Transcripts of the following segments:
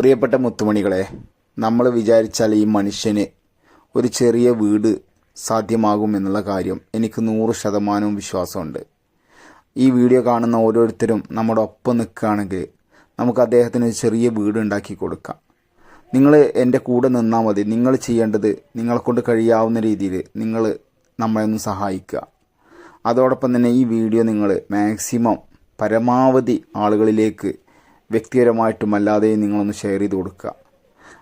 പ്രിയപ്പെട്ട മുത്തുമണികളെ നമ്മൾ വിചാരിച്ചാൽ ഈ മനുഷ്യന് ഒരു ചെറിയ വീട് സാധ്യമാകും എന്നുള്ള കാര്യം എനിക്ക് നൂറ് ശതമാനവും വിശ്വാസമുണ്ട്. ഈ വീഡിയോ കാണുന്ന ഓരോരുത്തരും നമ്മുടെ ഒപ്പം നിൽക്കുകയാണെങ്കിൽ നമുക്ക് അദ്ദേഹത്തിന് ഒരു ചെറിയ വീട് ഉണ്ടാക്കി കൊടുക്കാം. നിങ്ങൾ എന്റെ കൂടെ നിന്നാൽ മതി. നിങ്ങൾ ചെയ്യേണ്ടത് നിങ്ങളെ കൊണ്ട് കഴിയാവുന്ന രീതിയിൽ നിങ്ങൾ നമ്മളെ ഒന്ന് സഹായിക്കുക. അതോടൊപ്പം തന്നെ ഈ വീഡിയോ നിങ്ങൾ മാക്സിമം പരമാവധി ആളുകളിലേക്ക് വ്യക്തിപരമായിട്ടും അല്ലാതെയും നിങ്ങളൊന്ന് ഷെയർ ചെയ്ത് കൊടുക്കുക.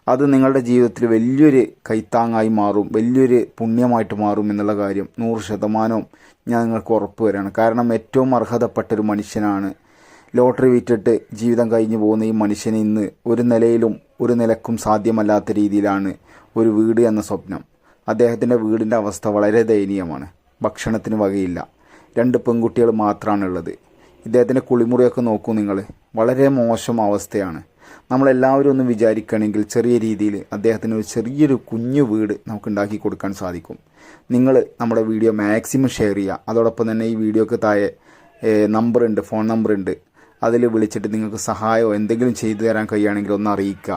അത് നിങ്ങളുടെ ജീവിതത്തിൽ വലിയൊരു കൈത്താങ്ങായി മാറും വലിയൊരു പുണ്യമായിട്ട് മാറും എന്നുള്ള കാര്യം നൂറ് ശതമാനവും ഞാൻ നിങ്ങൾക്ക് ഉറപ്പ് വരികയാണ് കാരണം ഏറ്റവും അർഹതപ്പെട്ടൊരു മനുഷ്യനാണ്. ലോട്ടറി വിറ്റിട്ട് ജീവിതം കഴിഞ്ഞു പോകുന്ന ഈ മനുഷ്യന് ഇന്ന് ഒരു നിലയിലും ഒരു നിലക്കും സാധ്യമല്ലാത്ത രീതിയിലാണ് ഒരു വീട് എന്ന സ്വപ്നം. അദ്ദേഹത്തിന്റെ വീടിന്റെ അവസ്ഥ വളരെ ദയനീയമാണ്. ഭക്ഷണത്തിന് വകയില്ല. രണ്ട് പെൺകുട്ടികൾ മാത്രമാണുള്ളത് ഇദ്ദേഹത്തിന്റെ കുളിമുറിയൊക്കെ നോക്കൂ നിങ്ങൾ. വളരെ മോശം അവസ്ഥയാണ്. നമ്മളെല്ലാവരും ഒന്ന് വിചാരിക്കുകയാണെങ്കിൽ ചെറിയ രീതിയിൽ അദ്ദേഹത്തിന് ഒരു ചെറിയൊരു കുഞ്ഞു വീട് നമുക്ക് ഉണ്ടാക്കി കൊടുക്കാൻ സാധിക്കും. നിങ്ങൾ നമ്മുടെ വീഡിയോ മാക്സിമം ഷെയർ ചെയ്യുക. അതോടൊപ്പം തന്നെ ഈ വീഡിയോക്ക് താഴെ നമ്പറുണ്ട് ഫോൺ നമ്പറുണ്ട് അതിൽ വിളിച്ചിട്ട് നിങ്ങൾക്ക് സഹായമോ എന്തെങ്കിലും ചെയ്തു തരാൻ കഴിയുകയാണെങ്കിൽ ഒന്ന് അറിയിക്കുക.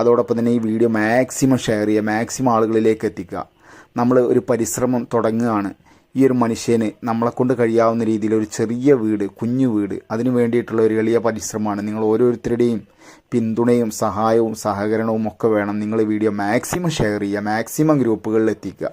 അതോടൊപ്പം തന്നെ ഈ വീഡിയോ മാക്സിമം ഷെയർ ചെയ്യുക. മാക്സിമം ആളുകളിലേക്ക് എത്തിക്കുക. നമ്മൾ ഒരു പരിശ്രമം തുടങ്ങുകയാണ്. ഈ ഒരു മനുഷ്യന് നമ്മളെ കൊണ്ട് കഴിയാവുന്ന രീതിയിൽ ഒരു ചെറിയ വീട് കുഞ്ഞു വീട് അതിന് വേണ്ടിയിട്ടുള്ള ഒരു എളിയ പരിശ്രമമാണ്. നിങ്ങൾ ഓരോരുത്തരുടെയും പിന്തുണയും സഹായവും സഹകരണവും ഒക്കെ വേണം നിങ്ങൾ വീഡിയോ മാക്സിമം ഷെയർ ചെയ്യുക മാക്സിമം ഗ്രൂപ്പുകളിൽ എത്തിക്കുക